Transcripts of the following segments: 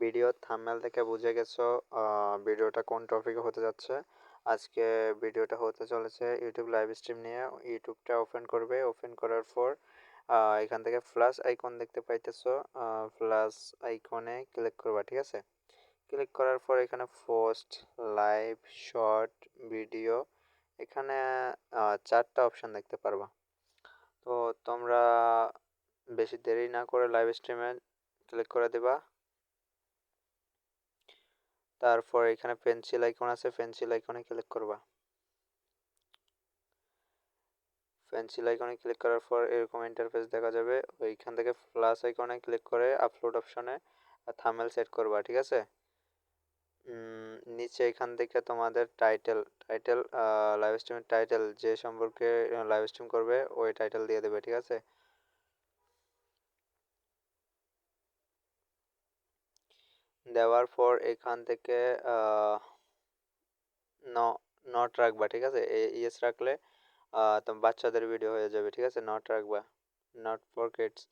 Video thumbnail থেকে বুঝে গেছো ভিডিওটা কোন টপিকে হতে যাচ্ছে। আজকে ভিডিওটা হতে চলেছে ইউটিউব লাইভ স্ট্রিম নিয়ে। ইউটিউবটা ওপেন করবে। ওপেন করার পর এখান থেকে প্লাস আইকন দেখতে পাইতেছো। প্লাস আইকনে ক্লিক করবা, ঠিক আছে? ক্লিক করার পর এখানে পোস্ট লাইভ শর্ট ভিডিও এখানে চারটা অপশান দেখতে পারবা। তো তোমরা বেশি দেরি না করে লাইভ স্ট্রিমে ক্লিক করে দেবা। তারপর এখানে পেন্সিল আইকন আছে পেন্সিল আইকনে ক্লিক করবা। পেন্সিল আইকনে ক্লিক করার পর এরকম ইন্টারফেস দেখা যাবে। ওইখান থেকে প্লাস আইকনে ক্লিক করে আপলোড অপশনে থামেল সেট করবা, ঠিক আছে? নিচে এখান থেকে তোমাদের টাইটেল টাইটেল লাইভ স্ট্রিমের টাইটেল যে সম্পর্কে লাইভ স্ট্রিম করবে, ওই টাইটেল দিয়ে দেবে, ঠিক আছে? দেওয়ার পর এখান থেকে নট রাখবা, ঠিক আছে? ইয়েস রাখলে বাচ্চাদের ভিডিও হয়ে যাবে, ঠিক আছে? নট রাখবা। নট ফর কিডস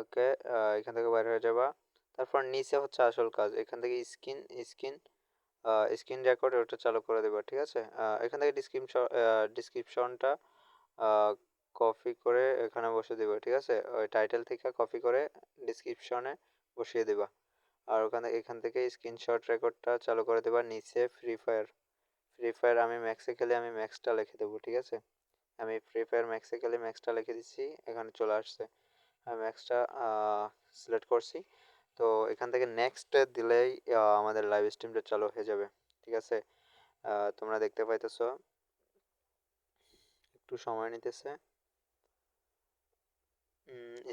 ওকে এখান থেকে বাইরে হয়ে যাবা। তারপর নিচে হচ্ছে আসল কাজ। এখান থেকে স্ক্রিন স্ক্রিন স্ক্রিন রেকর্ড ওটা চালু করে দেবা, ঠিক আছে? এখান থেকে ডিসক্রিপশন ডিসক্রিপশনটা কপি করে এখানে বসে দেবা, ঠিক আছে? ওই টাইটেল থেকে কপি করে ডিসক্রিপশনে বসিয়ে দেবা। আর ওখানে এখান থেকে স্ক্রিনশট রেকর্ডটা চালু করে দেবা নিচে ফ্রি ফায়ার ফ্রি ফায়ার আমি ম্যাক্সে খেলে আমি ম্যাক্সটা লিখে দেবো, ঠিক আছে? আমি ফ্রি ফায়ার ম্যাক্সে খেলে ম্যাক্সটা লিখে দিচ্ছি, এখানে চলে আসছে। আমি ম্যাক্সটা সিলেক্ট করছি। তো এখান থেকে নেক্সট দিলেই আমাদের লাইভ স্ট্রিমটা চালু হয়ে যাবে, ঠিক আছে? তোমরা দেখতে পাইতেছো। একটু সময় নিতেছে।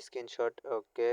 স্ক্রিনশট ওকে